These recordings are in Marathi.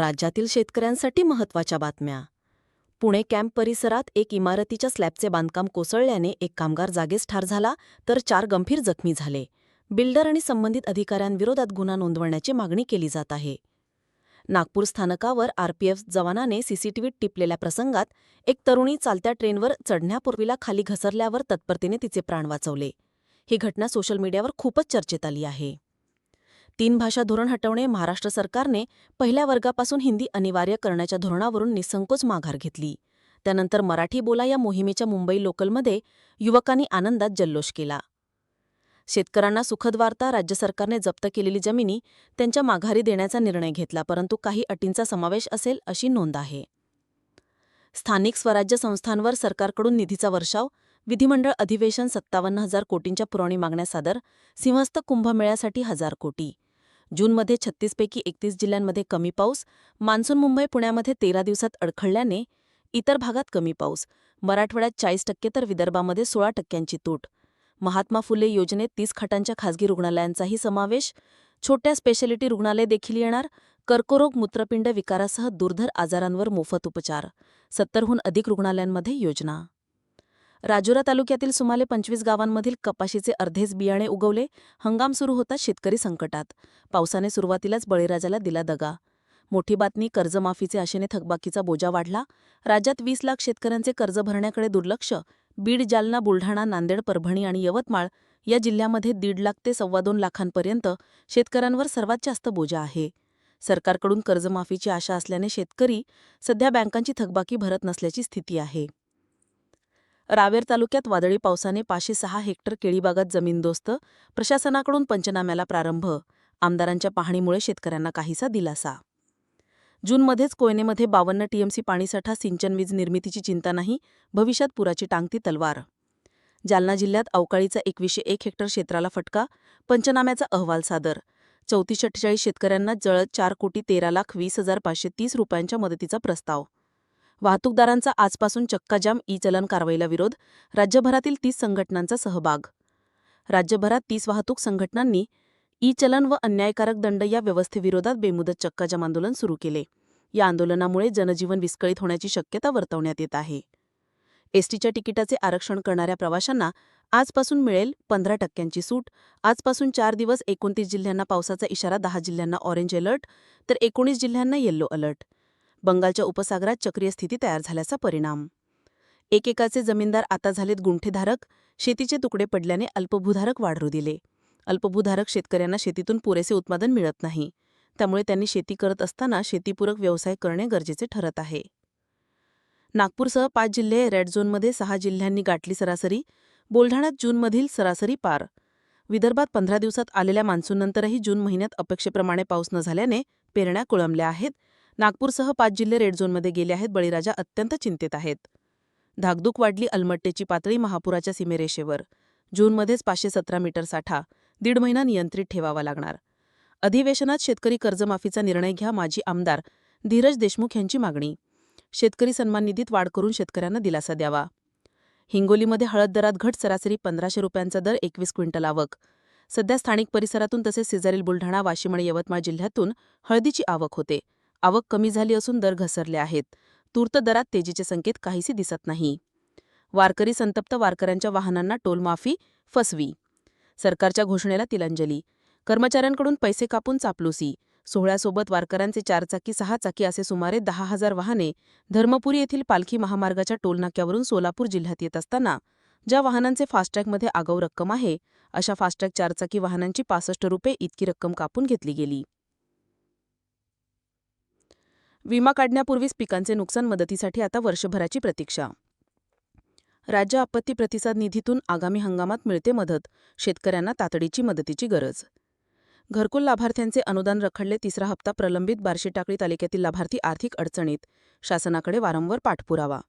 राज्यातील शेतकऱ्यांसाठी महत्त्वाच्या बातम्या. पुणे कॅम्प परिसरात एक इमारतीच्या स्लॅबचे बांधकाम कोसळल्याने एक कामगार जागेस ठार झाला तर चार गंभीर जखमी झाले. बिल्डर आणि संबंधित अधिकाऱ्यांविरोधात गुन्हा नोंदवण्याची मागणी केली जात आहे. नागपूर स्थानकावर आरपीएफ जवानाने सीसीटीव्हीत टिपलेल्या प्रसंगात एक तरुणी चालत्या ट्रेनवर चढण्यापूर्वीला खाली घसरल्यावर तत्परतेने तिचे प्राण वाचवले. ही घटना सोशल मीडियावर खूपच चर्चेत आली आहे. तीन भाषा धोरण हटवणे महाराष्ट्र सरकारने पहिल्या वर्गापासून हिंदी अनिवार्य करण्याच्या धोरणावरून निसंकोच माघार घेतली. त्यानंतर मराठी बोला या मोहिमेच्या मुंबई लोकलमध्ये युवकांनी आनंदात जल्लोष केला. शेतकऱ्यांना सुखद वार्ता राज्य सरकारने जप्त केलेली जमिनी त्यांच्या माघारी देण्याचा निर्णय घेतला परंतु काही अटींचा समावेश असेल अशी नोंद आहे. स्थानिक स्वराज्य संस्थांवर सरकारकडून निधीचा वर्षाव विधिमंडळ अधिवेशन सत्तावन्न हजार कोटींच्या पुरवणी मागण्या सादर सिंहस्थ कुंभमेळ्यासाठी हजार कोटी. जूनमध्ये छत्तीसपैकी एकतीस जिल्ह्यांमध्ये कमी पाऊस मान्सून मुंबई पुण्यामध्ये तेरा दिवसात अडखळल्याने इतर भागात कमी पाऊस. मराठवाड्यात चाळीस टक्के तर विदर्भामध्ये सोळा टक्क्यांची तूट. महात्मा फुले योजनेत तीस खाटांच्या खासगी रुग्णालयांचाही समावेश. छोट्या स्पेशालिटी रुग्णालय देखील येणार. कर्करोग मूत्रपिंड विकारासह दुर्धर आजारांवर मोफत उपचार. सत्तरहून अधिक रुग्णालयांमध्ये योजना. राजुरा तालुक्यातील सुमारे पंचवीस गावांमधील कपाशीचे अर्धेच बियाणे उगवले. हंगाम सुरू होता शेतकरी संकटात. पावसाने सुरुवातीलाच बळीराजाला दिला दगा. मोठी बातमी कर्जमाफीचे आशेने थकबाकीचा बोजा वाढला. राज्यात वीस लाख शेतकऱ्यांचे कर्ज भरण्याकडे दुर्लक्ष. बीड जालना बुलढाणा नांदेड परभणी आणि यवतमाळ या जिल्ह्यामध्ये दीड लाख ते सव्वा दोन लाखांपर्यंत शेतकऱ्यांवर सर्वात जास्त बोजा आहे. सरकारकडून कर्जमाफीची आशा असल्याने शेतकरी सध्या बँकांची थकबाकी भरत नसल्याची स्थिती आहे. रावेर तालुक्यात वादळी पावसाने पाचशे सहा हेक्टर केळीबागात जमीनदोस्त प्रशासनाकडून पंचनाम्याला प्रारंभ आमदारांच्या पाहणीमुळे शेतकऱ्यांना काहीसा दिलासा. जूनमध्येच कोयनेमध्ये बावन्न टीएमसी पाणीसाठा सिंचन वीज निर्मितीची चिंता नाही भविष्यात पुराची टांगती तलवार. जालना जिल्ह्यात अवकाळीचा एकवीसशे एक हेक्टर क्षेत्राला फटका पंचनाम्याचा अहवाल सादर. चौतीस अठ्ठेचाळीस शेतकऱ्यांना जळत चार कोटी तेरा लाख वीस हजार पाचशे तीस रुपयांच्या मदतीचा प्रस्ताव. वाहतूकदारांचा आजपासून चक्काजाम ई चलन कारवाईला विरोध राज्यभरातील तीस संघटनांचा सहभाग. राज्यभरात तीस वाहतूक संघटनांनी ई चलन व अन्यायकारक दंड या व्यवस्थेविरोधात बेमुदत चक्काजाम आंदोलन सुरू केले. या आंदोलनामुळे जनजीवन विस्कळीत होण्याची शक्यता वर्तवण्यात येत आहे. एसटीच्या तिकिटाचे आरक्षण करणाऱ्या प्रवाशांना आजपासून मिळेल पंधरा टक्क्यांची सूट आजपासून चार दिवस एकोणतीस जिल्ह्यांना पावसाचा इशारा दहा जिल्ह्यांना ऑरेंज अलर्ट तर एकोणीस जिल्ह्यांना येल्लो अलर्ट. बंगालच्या उपसागरात चक्रीय स्थिती तयार झाल्याचा परिणाम. एकेकाचे जमीनदार आता झालेत गुंठेधारक शेतीचे तुकडे पडल्याने अल्पभूधारक वाढरू दिले. अल्पभूधारक शेतकऱ्यांना शेतीतून पुरेसे उत्पादन मिळत नाही. त्यामुळे त्यांनी शेती करत असताना शेतीपूरक व्यवसाय करणे गरजेचे ठरत आहे. नागपूरसह पाच जिल्हे रेड झोनमध्ये सहा जिल्ह्यांनी गाठली सरासरी बुलढाण्यात जूनमधील सरासरी पार. विदर्भात पंधरा दिवसात आलेल्या मान्सूननंतरही जून महिन्यात अपेक्षेप्रमाणे पाऊस न झाल्याने पेरण्या कुळंबल्या आहेत नागपूरसह पाच जिल्हे रेड झोनमध्ये गेले आहेत. बळीराजा अत्यंत चिंतेत आहेत. धाकधूक वाढली अलमट्टेची पातळी महापुराच्या सीमेरेषेवर. जूनमध्येच पाचशे सतरा मीटर साठा दीड महिना नियंत्रित ठेवावा लागणार. अधिवेशनात शेतकरी कर्जमाफीचा निर्णय घ्या माजी आमदार धीरज देशमुख यांची मागणी. शेतकरी सन्मान निधीत वाढ करून शेतकऱ्यांना दिलासा द्यावा. हिंगोलीमध्ये हळद दरात घट सरासरी पंधराशे रुपयांचा दर एकवीस क्विंटल आवक. सध्या स्थानिक परिसरातून तसेच शेजारील बुलढाणा वाशिम आणि यवतमाळ जिल्ह्यातून हळदीची आवक होते. आवक कमी झाली असून दर घसरले आहेत. तूर्त दरात तेजीचे संकेत काहीसे दिसत नाही. वारकरी संतप्त वारकऱ्यांच्या वाहनांना टोलमाफी फसवी. सरकारच्या घोषणेला तिलांजली. कर्मचाऱ्यांकडून पैसे कापून चापलुसी. सोहळ्यासोबत वारकऱ्यांचे चारचाकी सहा चाकी असे सुमारे दहा हजार वाहने धर्मपुरी येथील पालखी महामार्गाच्या टोलनाक्यावरून सोलापूर जिल्ह्यात येत असताना ज्या वाहनांचे फास्टॅगमध्ये आगाऊ रक्कम आहे अशा फास्टॅग चारचाकी वाहनांची पासष्ट रुपये इतकी रक्कम कापून घेतली गेली. विमा काढण्यापूर्वीच पिकांचे नुकसान मदतीसाठी आता वर्षभराची प्रतीक्षा. राज्य आपत्ती प्रतिसाद निधीतून आगामी हंगामात मिळते मदत शेतकऱ्यांना तातडीची मदतीची गरज. घरकुल लाभार्थ्यांचे अनुदान रखडले तिसरा हप्ता प्रलंबित बार्शी टाकळी तालुक्यातील लाभार्थी आर्थिक अडचणीत शासनाकडे वारंवार पाठपुरावा.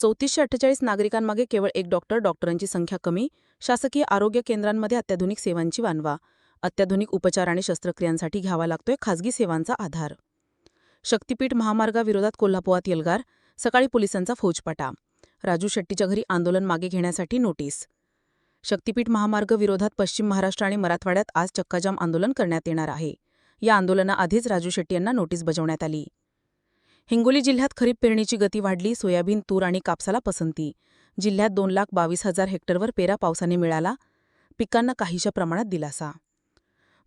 चौतीसशे अठ्ठेचाळीस नागरिकांमागे केवळ एक डॉक्टर डॉक्टरांची संख्या कमी शासकीय आरोग्य केंद्रांमध्ये अत्याधुनिक सेवांची वानवा अत्याधुनिक उपचार आणि शस्त्रक्रियांसाठी घ्यावा लागतोय खासगी सेवांचा आधार. शक्तीपीठ महामार्गाविरोधात कोल्हापुरात येलगार सकाळी पोलिसांचा फौजपाटा. राजू शेट्टीच्या घरी आंदोलन मागे घेण्यासाठी नोटीस. शक्तीपीठ महामार्ग विरोधात पश्चिम महाराष्ट्र आणि मराठवाड्यात आज चक्काजाम आंदोलन करण्यात येणार आहे. या आंदोलनाआधीच राजू शेट्टी यांना नोटीस बजावण्यात आली. हिंगोली जिल्ह्यात खरीप पेरणीची गती वाढली सोयाबीन तूर आणि कापसाला पसंती. जिल्ह्यात दोन लाख बावीस हजार हेक्टरवर पेरा पावसाने मिळाला. पिकांना काहीशा प्रमाणात दिलासा.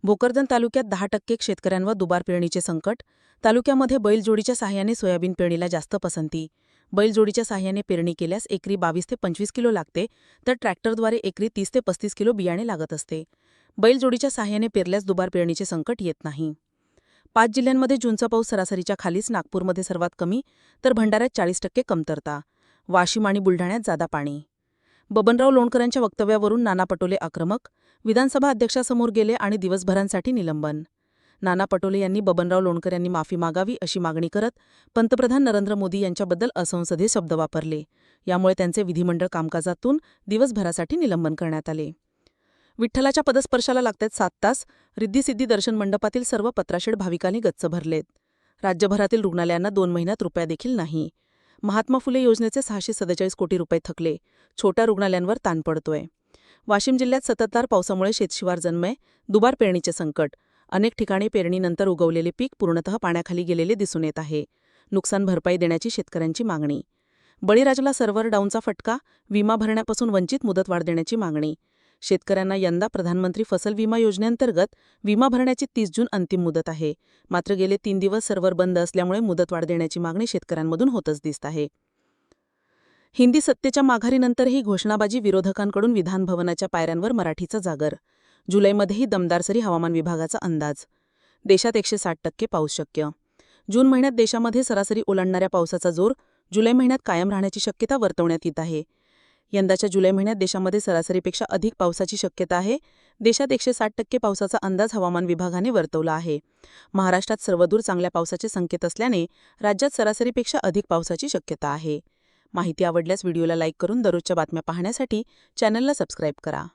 भोकरदन तालुक्यात दहा टक्के शेतकऱ्यांवर दुबार पेरणीचे संकट तालुक्यामध्ये बैलजोडीच्या साहाय्याने सोयाबीन पेरणीला जास्त पसंती. बैलजोडीच्या साहाय्याने पेरणी केल्यास एकरी बावीस ते पंचवीस किलो लागते तर ट्रॅक्टरद्वारे एकरी तीस ते पस्तीस किलो बियाणे लागत असते. बैलजोडीच्या साहाय्याने पेरल्यास दुबार पेरणीचे संकट येत नाही. पाच जिल्ह्यांमध्ये जूनचा पाऊस सरासरीच्या खालीच नागपूरमध्ये सर्वात कमी तर भंडाऱ्यात चाळीस टक्के कमतरता. वाशिम आणि बुलढाण्यात जादा पाणी. बबनराव लोणकरांच्या वक्तव्यावरून नाना पटोले आक्रमक विधानसभा अध्यक्षासमोर गेले आणि दिवसभरांसाठी निलंबन. नाना पटोले यांनी बबनराव लोणकर यांनी माफी मागावी अशी मागणी करत पंतप्रधान नरेंद्र मोदी यांच्याबद्दल असंसदीय शब्द वापरले. यामुळे त्यांचे विधिमंडळ कामकाजातून दिवसभरासाठी निलंबन करण्यात आले. विठ्ठलाच्या पदस्पर्शाला लागतात सात तास रिद्धिसिद्धी दर्शन मंडपातील सर्व पत्राशेड भाविकांनी गच्च भरलेत. राज्यभरातील रुग्णालयांना दोन महिन्यात रुपया देखील नाही. महात्मा फुले योजनेचे सहाशे सत्तेचाळीस कोटी रुपये थकले. छोट्या रुग्णालयांवर ताण पडतोय. वाशिम जिल्ह्यात सततधार पावसामुळे शेतशिवार जन्मय दुबार पेरणीचे संकट. अनेक ठिकाणी पेरणीनंतर उगवलेले पीक पूर्णतः पाण्याखाली गेलेले दिसून येत आहे. नुकसान भरपाई देण्याची शेतकऱ्यांची मागणी. बळीराजाला सर्व्हर डाऊनचा फटका विमा भरण्यापासून वंचित मुदतवाढ देण्याची मागणी. शेतकऱ्यांना यंदा प्रधानमंत्री फसल विमा योजनेअंतर्गत विमा भरण्याची तीस जून अंतिम मुदत आहे. मात्र गेले तीन दिवस सर्व्हर बंद असल्यामुळे मुदतवाढ देण्याची मागणी शेतकऱ्यांमधून होतच दिसत आहे. हिंदी सत्तेच्या माघारीनंतरही घोषणाबाजी विरोधकांकडून विधानभवनाच्या पायऱ्यांवर मराठीचा जागर. जुलैमध्येही दमदार सरी हवामान विभागाचा अंदाज. देशात एकशे साठ टक्के पाऊस शक्य. जून महिन्यात देशामध्ये सरासरी ओलांडणाऱ्या पावसाचा जोर जुलै महिन्यात कायम राहण्याची शक्यता वर्तवण्यात येत आहे. यंदाच्या जुलै महिन्यात देशामध्ये सरासरीपेक्षा अधिक पावसाची शक्यता आहे. देशात एकशे साठ टक्के पावसाचा अंदाज हवामान विभागाने वर्तवला आहे. महाराष्ट्रात सर्वदूर चांगल्या पावसाचे संकेत असल्याने राज्यात सरासरीपेक्षा अधिक पावसाची शक्यता आहे. माहिती आवडल्यास व्हिडिओला लाईक करून दररोजच्या बातम्या पाहण्यासाठी चॅनलला सबस्क्राईब करा.